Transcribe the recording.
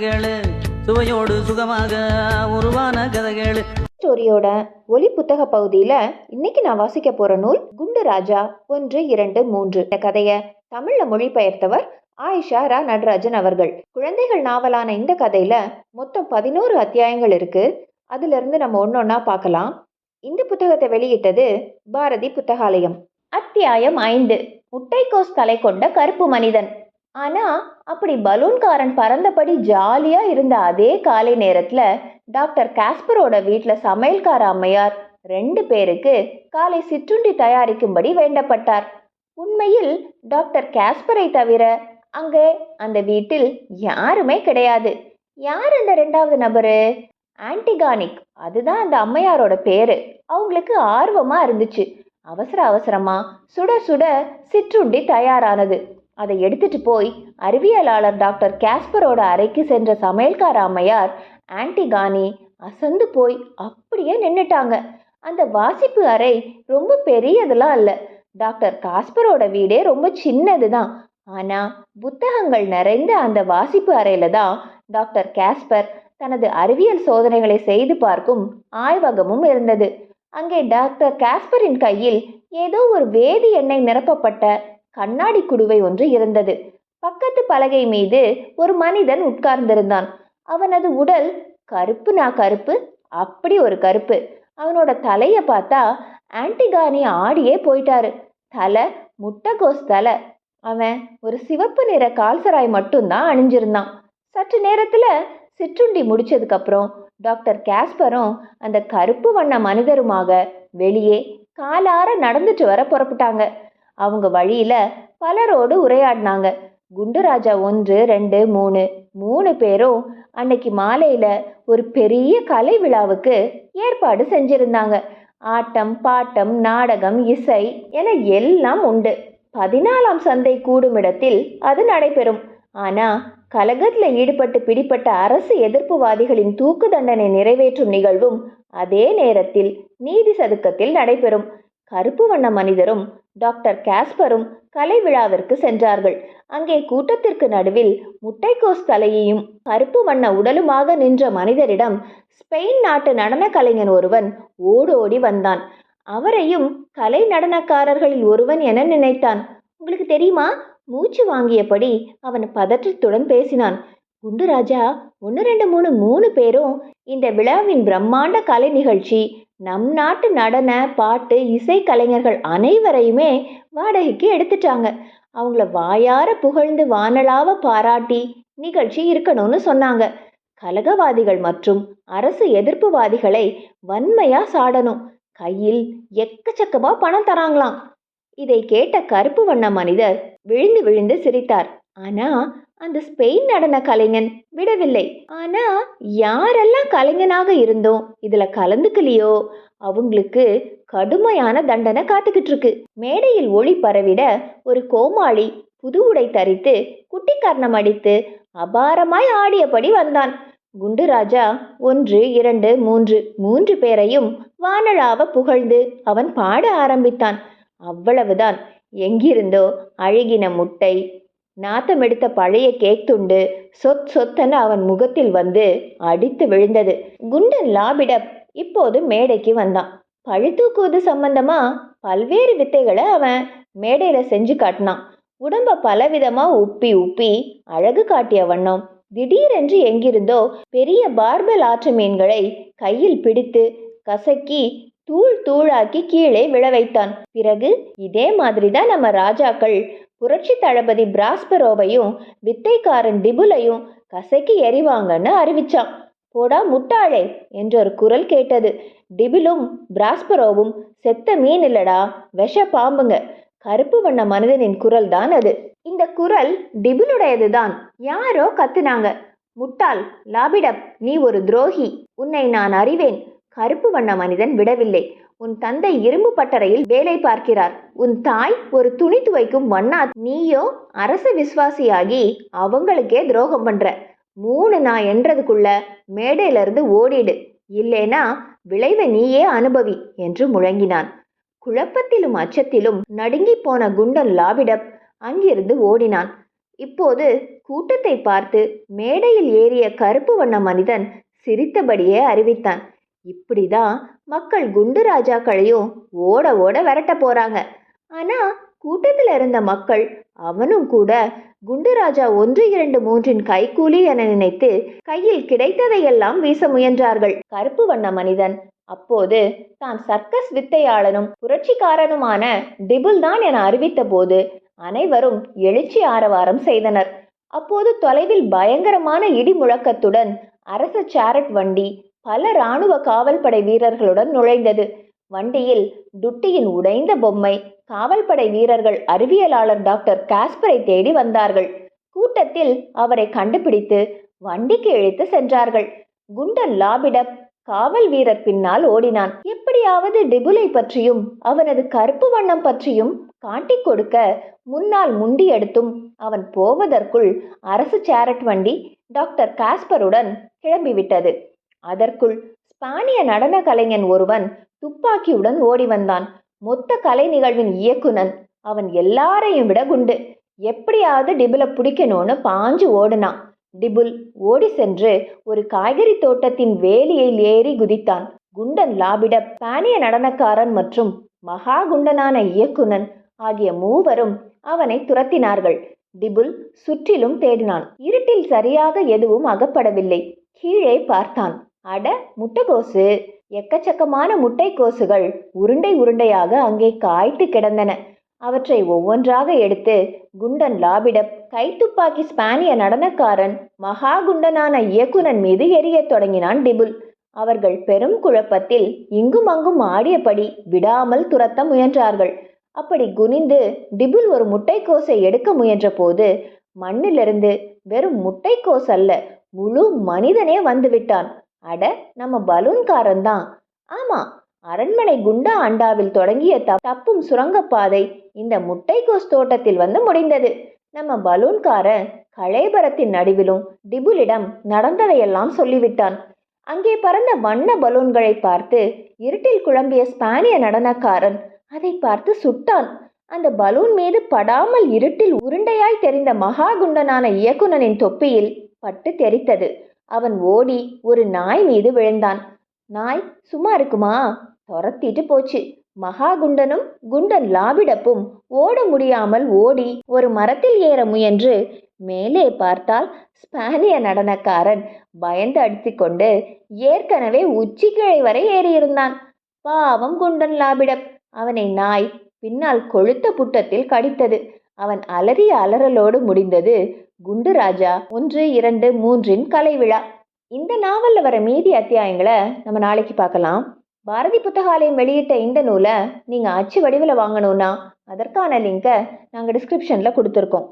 கதைகள் சுவையோடு சுகமாக உருவான கதைகள். ஸ்டோரியோட ஒலி புத்தக பகுதியில் இன்னைக்கு நான் வாசிக்க போற நூல் குண்டு ராஜா ஒன்று இரண்டு மூன்று. இந்த கதையை தமிழ்ல மொழிபெயர்த்தவர் ஆயிஷா ரா நடராஜன் அவர்கள். குழந்தைகள் நாவலான இந்த கதையில மொத்தம் பதினோரு அத்தியாயங்கள் இருக்கு. அதுல இருந்து நம்ம ஒன்னொன்னா பார்க்கலாம். இந்த புத்தகத்தை வெளியிட்டது பாரதி புத்தகாலயம். அத்தியாயம் ஐந்து. முட்டைக்கோஸ் தலை கொண்ட கருப்பு மனிதன். ஆனா அப்படி பலூன்காரன் பறந்தபடி ஜாலியா இருந்த அதே காலை நேரத்துல டாக்டர் காஸ்பரோட வீட்டில் சமையல்கார அம்மையார் ரெண்டு பேருக்கு காலை சிற்றுண்டி தயாரிக்கும்படி வேண்டப்பட்டார். உண்மையில் டாக்டர் காஸ்பரை தவிர அங்கே அந்த வீட்டில் யாருமே கிடையாது. யார் அந்த ரெண்டாவது நபரு? ஆன்டிகானிக். அதுதான் அந்த அம்மையாரோட பேரு. அவங்களுக்கு ஆர்வமா இருந்துச்சு. அவசர அவசரமா சுட சுட சிற்றுண்டி தயாரானது. அதை எடுத்துட்டு போய் அறிவியலாளர் டாக்டர் கேஸ்பரோட அறைக்கு சென்ற சமையல்கார அம்மையார் ஆன்டிகானி அசந்து போய் அப்படியே நின்னுட்டாங்க. அந்த வாசிப்பு அறை ரொம்ப பெரியதெல்லாம் இல்லை. டாக்டர் காஸ்பரோட வீடே ரொம்ப சின்னது தான் ஆனால் புத்தகங்கள் நிறைந்த அந்த வாசிப்பு அறையில் தான் டாக்டர் கேஸ்பர் தனது அறிவியல் சோதனைகளை செய்து பார்க்கும் ஆய்வகமும் இருந்தது. அங்கே டாக்டர் காஸ்பரின் கையில் ஏதோ ஒரு வேதி எண்ணெய் நிரப்பப்பட்ட கண்ணாடி குடுவை ஒன்று இருந்தது. பக்கத்து பலகை மீது ஒரு மனிதன் உட்கார்ந்திருந்தான். அவனது உடல் கருப்பு நான் கருப்பு அப்படி ஒரு கருப்பு. அவனோட தலையை பார்த்தா ஆன்டிகானி ஆடியே போயிட்டாரு. தலை முட்டைகோஸ் தலை. அவன் ஒரு சிவப்பு நிற கால்சராய் மட்டும்தான் அணிஞ்சிருந்தான். சற்று நேரத்துல சிற்றுண்டி முடிச்சதுக்கப்புறம் டாக்டர் கேஸ்பரும் அந்த கருப்பு வண்ண மனிதருமாக வெளியே காலார நடந்துட்டு வர புறப்பட்டாங்க. அவங்க வழியில பலரோடு உரையாடினாங்க. குண்டுராஜா ஒன்று ரெண்டு மூணு. மூணு பேரும் அன்னைக்கு மாலையில ஒரு பெரிய கலை விழாவுக்கு ஏற்பாடு செஞ்சிருந்தாங்க. ஆட்டம் பாட்டம் நாடகம் இசை என எல்லாம் உண்டு. பதினாலாம் சந்தை கூடும் இடத்தில் அது நடைபெறும். ஆனா கலகத்துல ஈடுபட்டு பிடிப்பட்ட அரசு எதிர்ப்புவாதிகளின் தூக்கு தண்டனை நிறைவேற்றும் நிகழ்வும் அதே நேரத்தில் நீதி சதுக்கத்தில் நடைபெறும். கருப்பு வண்ண மனிதரும் டாக்டர் காஸ்பரும் கலை விழாவிற்கு சென்றார்கள். அங்கே கூட்டத்திற்கு நடுவில் முட்டைக்கோஸ் தலையையும் கருப்பு வண்ண உடலுமாக நின்ற மனிதரிடம் ஸ்பெயின் நாட்டு நடன கலைஞன் ஒருவன் ஓடோடி வந்தான். அவரையும் கலை நடனக்காரர்களில் ஒருவன் என நினைத்தான். உங்களுக்கு தெரியுமா? மூச்சு வாங்கியபடி அவன் பதற்றத்துடன் பேசினான். குண்டுராஜா ஒன்று ரெண்டு மூணு மூணு பேரும் இந்த விழாவின் பிரம்மாண்ட கலை நிகழ்ச்சி நம் நாட்டு நடன பாட்டு இசை கலைஞர்கள் அனைவரையுமே வாடகைக்கு எடுத்துட்டாங்க. அவங்கள வாயார புகழ்ந்து வானலாவ பாராட்டி நிகழ்ச்சி இருக்கணும்னு சொன்னாங்க. கலகவாதிகள் மற்றும் அரசு எதிர்ப்புவாதிகளை வன்மையா சாடணும். கையில் எக்கச்சக்கமா பணம் தராங்களாம். இதை கேட்ட கருப்பு வண்ண மனிதர் விழுந்து விழுந்து சிரித்தார். ஆனா அந்த ஸ்பெயின் நடன கலைஞன் விடவில்லை. ஆனா யாரெல்லாம் கலைஞனாக இருந்தோம்? இதுல கலந்துக்கலையோ? அவங்களுக்கு கடுமையான தண்டனை காத்துக்கிட்டு இருக்கு. மேடையில் ஒளி பரவிட ஒரு கோமாளி புது உடை தரித்து குட்டி கர்ணம் அடித்து அபாரமாய் ஆடியபடி வந்தான். குண்டுராஜா ஒன்று இரண்டு மூன்று மூன்று பேரையும் வானழாவ புகழ்ந்து அவன் பாட ஆரம்பித்தான். அவ்வளவுதான். எங்கிருந்தோ அழுகின முட்டை நாத்தமெடுத்த பழைய கேக் துண்டு சொத் சொத்தன அவன் முகத்தில் வந்து அடித்து விழுந்தது. குண்டன் லாபிடப் இப்போது மேடைக்கு வந்தான். பழுத்தூக்குவது சம்பந்தமா? பல்வேறு வித்தைகளை அவன் மேடையில செஞ்சு காட்டினான். உடம்ப பலவிதமா உப்பி உப்பி அழகு காட்டிய வண்ணம் திடீரென்று எங்கிருந்தோ பெரிய பார்பல் ஆற்று மீன்களை கையில் பிடித்து கசக்கி தூள் தூளாக்கி கீழே விழ வைத்தான் பிறகு இதே மாதிரி தான் நம்ம ராஜாக்கள் புரட்சி தளபதி பிராஸ்பரோவையும் வித்தைக்காரன் டிபுலையும் கசக்கி எறிவாங்கன்னு அறிவிச்சான். போடா முட்டாளே என்றொரு குரல் கேட்டது. டிபிலும் பிராஸ்பரோவும் செத்த மீன் இல்லடா விஷ பாம்புங்க. கருப்பு வண்ண மனிதனின் குரல் தான் அது. இந்த குரல் டிபிலுடையதுதான். யாரோ கத்துனாங்க. முட்டாள் லாபிடப் நீ ஒரு துரோகி. உன்னை நான் அறிவேன். கருப்பு வண்ண மனிதன் விடவில்லை. உன் தந்தை இரும்பு பட்டறையில் வேலை பார்க்கிறார். உன் தாய் ஒரு துணி துவைக்கும் வண்ணா நீயோ அரச விசுவாசியாகி அவங்களுக்கே துரோகம் பண்ற. மூணு நான் என்றதுக்குள்ள மேடையில இருந்து ஓடிடு. இல்லேனா விளைவை நீயே அனுபவி என்று முழங்கினான். குழப்பத்திலும் அச்சத்திலும் நடுங்கி போன குண்டன் லாபிடப் அங்கிருந்து ஓடினான். இப்போது கூட்டத்தை பார்த்து மேடையில் ஏறிய கருப்பு வண்ண மனிதன் சிரித்தபடியே அறிவித்தான். இப்படிதான் மக்கள் குண்டு ராஜாக்களையும் ஓட ஓட விரட்ட போறாங்க. ஆனா கூட்டத்தில் இருந்த மக்கள் அவனும் கூட குண்டு ராஜா ஒன்று இரண்டு மூன்றின் கைக்கூலி என நினைத்து கையில் கிடைத்ததையெல்லாம் வீச முயன்றார்கள். கருப்பு வண்ண மனிதன். அப்போது தான் சர்க்கஸ் வித்தையாளனும் புரட்சிக்காரனுமான டிபுல் தான் என அறிவித்த போது அனைவரும் எழுச்சி ஆரவாரம் செய்தனர். அப்போது தொலைவில் பயங்கரமான இடி முழக்கத்துடன் அரச சேரட் வண்டி பல இராணுவ காவல்படை வீரர்களுடன் நுழைந்தது. வண்டியில் டுட்டியின் உடைந்த பொம்மை காவல்படை வீரர்கள் அறிவியலாளர் டாக்டர் காஸ்பரை தேடி வந்தார்கள். கூட்டத்தில் அவரை கண்டுபிடித்து வண்டிக்கு இழுத்து சென்றார்கள். குண்டன் லாபிடப் காவல் வீரர் பின்னால் ஓடினான். எப்படியாவது டிபுலை பற்றியும் அவனது கருப்பு வண்ணம் பற்றியும் காட்டிக் கொடுக்க முன்னால் முண்டி எடுத்தும் அவன் போவதற்குள் அரசு சேரட் வண்டி டாக்டர் காஸ்பருடன் கிளம்பிவிட்டது. அதற்குள் ஸ்பானிய நடன கலைஞன் ஒருவன் துப்பாக்கியுடன் ஓடி வந்தான். மொத்த கலை நிகழ்வின் இயக்குனன் அவன் எல்லாரையும் விட குண்டு. எப்படியாவது டிபுல பிடிக்கணும்னு பாஞ்சு ஓடுனான். டிபுல் ஓடி சென்று ஒரு காய்கறி தோட்டத்தின் வேலியில் ஏறி குதித்தான். குண்டன் லாபிட பானிய நடனக்காரன் மற்றும் மகா குண்டனான இயக்குனன் ஆகிய மூவரும் அவனை துரத்தினார்கள். டிபுல் சுற்றிலும் தேடினான். இருட்டில் சரியாக எதுவும் அகப்படவில்லை. கீழே பார்த்தான். அட முட்டைகோசு எக்கச்சக்கமான முட்டைக்கோசுகள் உருண்டை உருண்டையாக அங்கே காய்த்து கிடந்தன. அவற்றை ஒவ்வொன்றாக எடுத்து குண்டன் லாபிடப் கைத்துப்பாக்கி ஸ்பானிய நடனக்காரன் மகா குண்டனான இயக்குனன் மீது எரியத் தொடங்கினான் டிபுல் அவர்கள் பெரும் குழப்பத்தில் இங்கும் அங்கும் ஆடியபடி விடாமல் துரத்த முயன்றார்கள். அப்படி குனிந்து டிபுல் ஒரு முட்டைக்கோசை எடுக்க முயன்றபோது மண்ணிலிருந்து வெறும் முட்டைக்கோஸ் அல்ல முழு மனிதனே வந்துவிட்டான். அட நம்ம பலூன்காரன் தான் ஆமா அரண்மனை குண்டா அண்டாவில் தொடங்கிய த- தப்பும் சுரங்கப்பாதை இந்த முட்டைகோஸ் தோட்டத்தில் வந்து முடிந்தது. நம்ம பலூன்காரன் களேபரத்தின் நடுவிலும் டிபுலிடம் நடந்ததையெல்லாம் சொல்லிவிட்டான். அங்கே பறந்த வண்ண பலூன்களை பார்த்து இருட்டில் குழம்பிய ஸ்பானிய நடனக்காரன் அதை பார்த்து சுட்டான். அந்த பலூன் மீது படாமல் இருட்டில் உருண்டையாய் தெரிந்த மகா குண்டனான இயக்குனனின் தொப்பியில் பட்டு தெரித்தது. அவன் ஓடி ஒரு நாய் மீது விழுந்தான். நாய் சும்மா இருக்குமா? துரத்திட்டு போச்சு. மகா குண்டனும் குண்டன் லாபிடப்பும் ஓட முடியாமல் ஓடி ஒரு மரத்தில் ஏற முயன்று மேலே பார்த்தால் ஸ்பானிய நடனக்காரன் பயந்து அடித்துக்கொண்டு ஏற்கனவே உச்சிக்கிழை வரை ஏறியிருந்தான். பாவம் குண்டன் லாபிடப் அவனை நாய் பின்னால் கொழுத்த புட்டத்தில் கடித்தது. அவன் அலறிய அலறலோடு முடிந்தது குண்டு ராஜா ஒன்று இரண்டு மூன்றின் கலை விழா இந்த நாவலில் வர மீதி அத்தியாயங்களை நம்ம நாளைக்கு பார்க்கலாம். பாரதி புத்தகாலயம் வெளியிட்ட இந்த நூலை நீங்கள் அச்சு வடிவில் வாங்கணும்னா அதற்கான லிங்கை நாங்கள் டிஸ்கிரிப்ஷனில் கொடுத்துருக்கோம்.